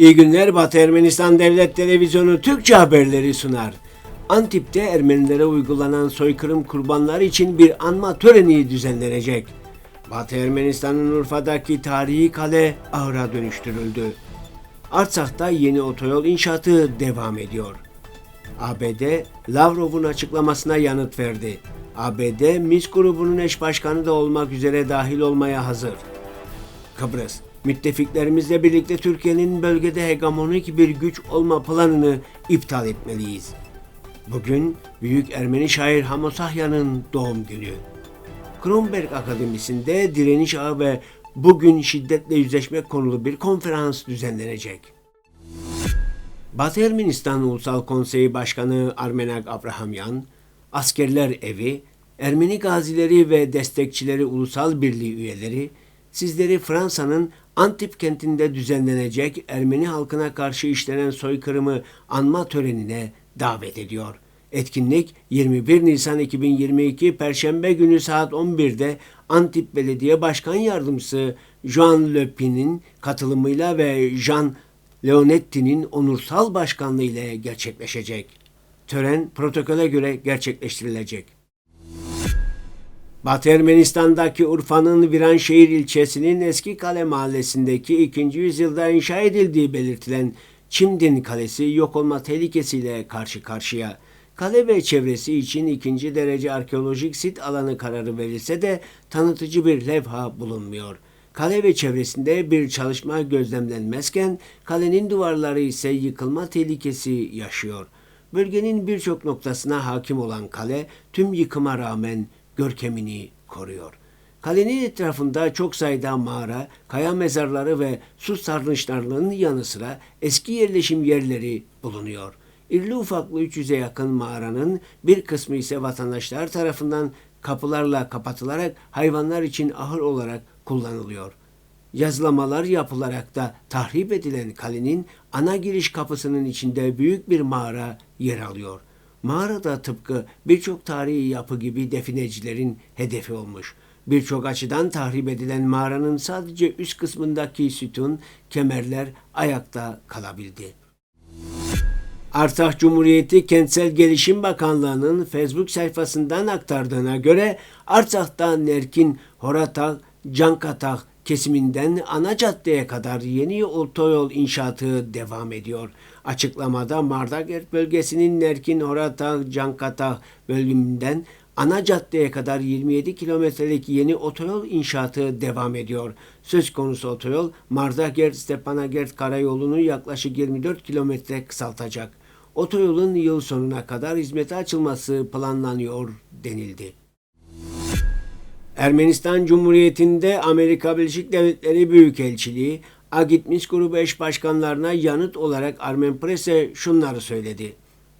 İyi günler Batı Ermenistan Devlet Televizyonu Türkçe haberleri sunar. Antip'te Ermenilere uygulanan soykırım kurbanları için bir anma töreni düzenlenecek. Batı Ermenistan'ın Urfa'daki tarihi kale ahıra dönüştürüldü. Artsak'ta yeni otoyol inşaatı devam ediyor. ABD, Lavrov'un açıklamasına yanıt verdi. ABD, MİS grubunun eş başkanı da olmak üzere dahil olmaya hazır. Kıbrıs, müttefiklerimizle birlikte Türkiye'nin bölgede hegemonik bir güç olma planını iptal etmeliyiz. Bugün Büyük Ermeni şair Hamosahya'nın doğum günü. Kronberg Akademisi'nde direniş ağı ve bugün şiddetle yüzleşmek konulu bir konferans düzenlenecek. Batı Ermenistan Ulusal Konseyi Başkanı Armenak Abrahamyan, Askerler Evi, Ermeni gazileri ve destekçileri Ulusal Birliği üyeleri, sizleri Fransa'nın Antip kentinde düzenlenecek Ermeni halkına karşı işlenen soykırımı anma törenine davet ediyor. Etkinlik 21 Nisan 2022 Perşembe günü saat 11'de Antip Belediye Başkan Yardımcısı Jean Lepin'in katılımıyla ve Jean Leonetti'nin onursal başkanlığı ile gerçekleşecek. Tören protokole göre gerçekleştirilecek. Batı Ermenistan'daki Urfa'nın Viranşehir ilçesinin Eski Kale mahallesindeki 2. yüzyılda inşa edildiği belirtilen Çimdin Kalesi yok olma tehlikesiyle karşı karşıya. Kale ve çevresi için ikinci derece arkeolojik sit alanı kararı verilse de tanıtıcı bir levha bulunmuyor. Kale ve çevresinde bir çalışma gözlemlenmezken kalenin duvarları ise yıkılma tehlikesi yaşıyor. Bölgenin birçok noktasına hakim olan kale tüm yıkıma rağmen görkemini koruyor. Kalenin etrafında çok sayıda mağara, kaya mezarları ve su sarnıçlarının yanı sıra eski yerleşim yerleri bulunuyor. İrli ufaklı 300'e yakın mağaranın bir kısmı ise vatandaşlar tarafından kapılarla kapatılarak hayvanlar için ahır olarak kullanılıyor. Yazılamalar yapılarak da tahrip edilen kalenin ana giriş kapısının içinde büyük bir mağara yer alıyor. Mağarada tıpkı birçok tarihi yapı gibi definecilerin hedefi olmuş. Birçok açıdan tahrip edilen mağaranın sadece üst kısmındaki sütun, kemerler ayakta kalabildi. Artak Cumhuriyeti Kentsel Gelişim Bakanlığı'nın Facebook sayfasından aktardığına göre Artak'ta Nerkin, Horatak, Cankatak kesiminden ana caddeye kadar yeni otoyol inşaatı devam ediyor. Açıklamada Mardagert bölgesinin Nerkin, Horatak, Cankatak bölümünden ana caddeye kadar 27 kilometrelik yeni otoyol inşaatı devam ediyor. Söz konusu otoyol Mardagert-Stepanagert karayolunu yaklaşık 24 kilometre kısaltacak. Otoyolun yıl sonuna kadar hizmete açılması planlanıyor denildi. Ermenistan Cumhuriyeti'nde Amerika Birleşik Devletleri Büyükelçiliği Agitmiş grubu eş başkanlarına yanıt olarak Armen Press'e şunları söyledi.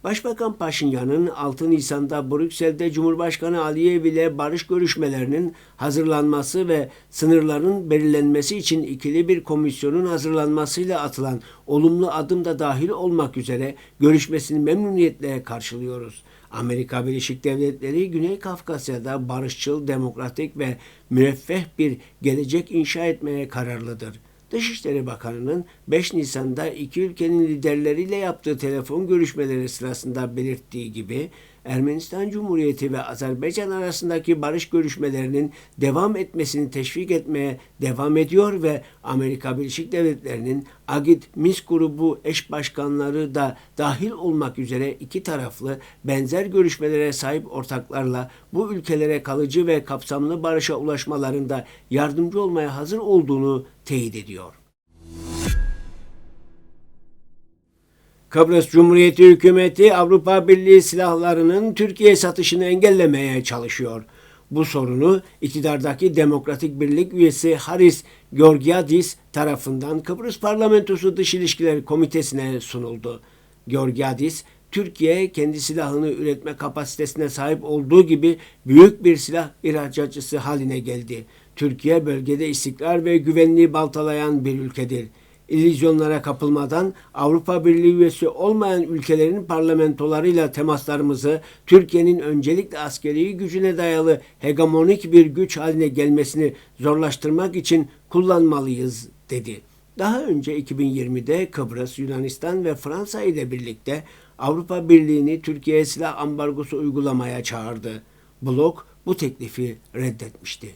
Başbakan Paşinyan'ın 6 Nisan'da Brüksel'de Cumhurbaşkanı Aliyev ile barış görüşmelerinin hazırlanması ve sınırların belirlenmesi için ikili bir komisyonun hazırlanmasıyla atılan olumlu adım da dahil olmak üzere görüşmesini memnuniyetle karşılıyoruz. Amerika Birleşik Devletleri Güney Kafkasya'da barışçıl, demokratik ve müreffeh bir gelecek inşa etmeye kararlıdır. Dışişleri Bakanı'nın 5 Nisan'da iki ülkenin liderleriyle yaptığı telefon görüşmeleri sırasında belirttiği gibi Ermenistan Cumhuriyeti ve Azerbaycan arasındaki barış görüşmelerinin devam etmesini teşvik etmeye devam ediyor ve Amerika Birleşik Devletleri'nin Agit Mis grubu eş başkanları da dahil olmak üzere iki taraflı benzer görüşmelere sahip ortaklarla bu ülkelere kalıcı ve kapsamlı barışa ulaşmalarında yardımcı olmaya hazır olduğunu teyit ediyor. Kıbrıs Cumhuriyeti hükümeti Avrupa Birliği silahlarının Türkiye satışını engellemeye çalışıyor. Bu sorunu iktidardaki Demokratik Birlik üyesi Haris Georgiadis tarafından Kıbrıs Parlamentosu Dış İlişkiler Komitesi'ne sunuldu. Georgiadis, Türkiye kendi silahını üretme kapasitesine sahip olduğu gibi büyük bir silah ihracatçısı haline geldi. Türkiye bölgede istikrar ve güvenliği baltalayan bir ülkedir illüzyonlara kapılmadan Avrupa Birliği üyesi olmayan ülkelerin parlamentolarıyla temaslarımızı Türkiye'nin öncelikle askeri gücüne dayalı hegemonik bir güç haline gelmesini zorlaştırmak için kullanmalıyız dedi. Daha önce 2020'de Kıbrıs, Yunanistan ve Fransa ile birlikte Avrupa Birliği'ni Türkiye'ye silah ambargosu uygulamaya çağırdı. Blok bu teklifi reddetmişti.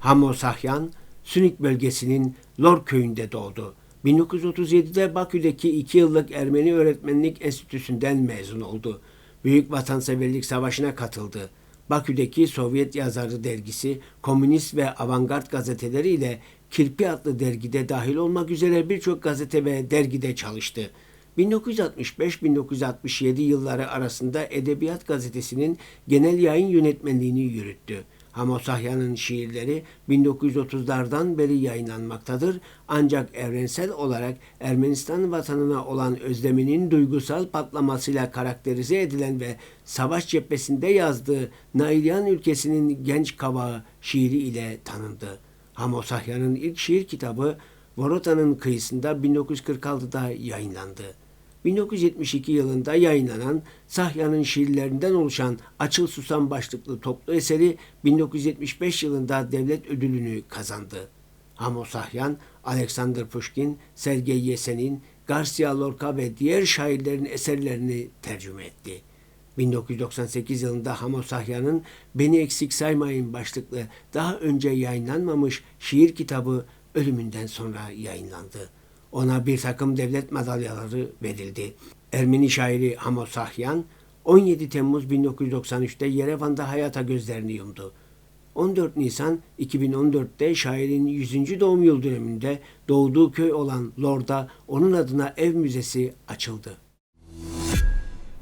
Hamo Sahyan, Sünik bölgesinin Lor köyünde doğdu. 1937'de Bakü'deki 2 yıllık Ermeni Öğretmenlik Enstitüsü'nden mezun oldu. Büyük Vatanseverlik Savaşı'na katıldı. Bakü'deki Sovyet Yazarı Dergisi, Komünist ve Avantgard gazeteleri ile Kirpi adlı dergide dahil olmak üzere birçok gazete ve dergide çalıştı. 1965-1967 yılları arasında Edebiyat Gazetesi'nin genel yayın yönetmenliğini yürüttü. Hamo Sahya'nın şiirleri 1930'lardan beri yayınlanmaktadır ancak evrensel olarak Ermenistan vatanına olan özleminin duygusal patlamasıyla karakterize edilen ve savaş cephesinde yazdığı Nailyan ülkesinin genç kavağı şiiri ile tanındı. Hamo Sahya'nın ilk şiir kitabı Vorota'nın kıyısında 1946'da yayınlandı. 1972 yılında yayınlanan Sahya'nın şiirlerinden oluşan Açıl Susam başlıklı toplu eseri 1975 yılında devlet ödülünü kazandı. Hamo Sahyan, Alexander Pushkin, Sergey Yesenin, Garcia Lorca ve diğer şairlerin eserlerini tercüme etti. 1998 yılında Hamo Sahya'nın Beni Eksik Saymayın başlıklı daha önce yayınlanmamış şiir kitabı ölümünden sonra yayınlandı. Ona bir takım devlet madalyaları verildi. Ermeni şairi Hamo Sahyan 17 Temmuz 1993'te Yerevan'da hayata gözlerini yumdu. 14 Nisan 2014'te şairin 100. doğum yıl dönümünde doğduğu köy olan Lor'da onun adına ev müzesi açıldı.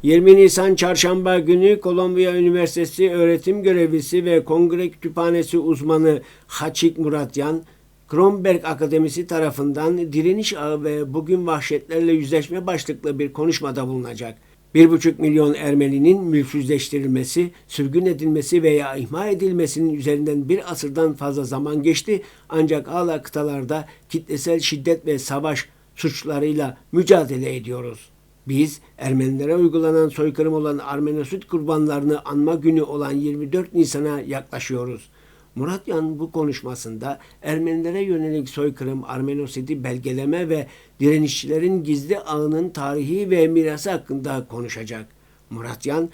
20 Nisan Çarşamba günü Kolombiya Üniversitesi öğretim görevlisi ve Kongre Kütüphanesi uzmanı Haçik Muratyan, Kronberg Akademisi tarafından Direniş Ağı ve Bugün Vahşetlerle Yüzleşme başlıklı bir konuşmada bulunacak. 1,5 milyon Ermeninin mülksüzleştirilmesi, sürgün edilmesi veya ihmal edilmesinin üzerinden bir asırdan fazla zaman geçti ancak hala kıtalarda kitlesel şiddet ve savaş suçlarıyla mücadele ediyoruz. Biz Ermenilere uygulanan soykırım olan Armenosit kurbanlarını anma günü olan 24 Nisan'a yaklaşıyoruz. Murat Yan bu konuşmasında Ermenilere yönelik soykırım, Armenosidi belgeleme ve direnişçilerin gizli ağının tarihi ve mirası hakkında konuşacak. Murat Yan,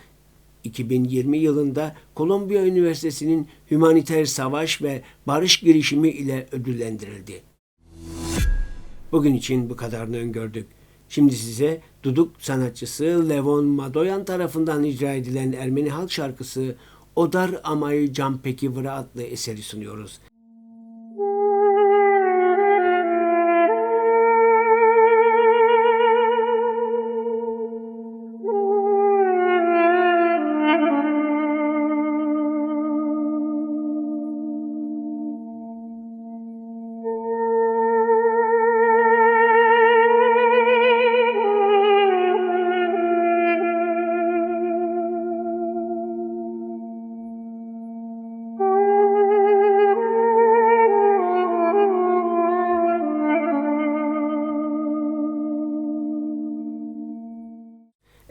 2020 yılında Kolombiya Üniversitesi'nin Hümaniter Savaş ve Barış girişimi ile ödüllendirildi. Bugün için bu kadarını öngördük. Şimdi size Duduk sanatçısı Levon Madoyan tarafından icra edilen Ermeni halk şarkısı Odar Amay Campeki Vıra adlı eseri sunuyoruz.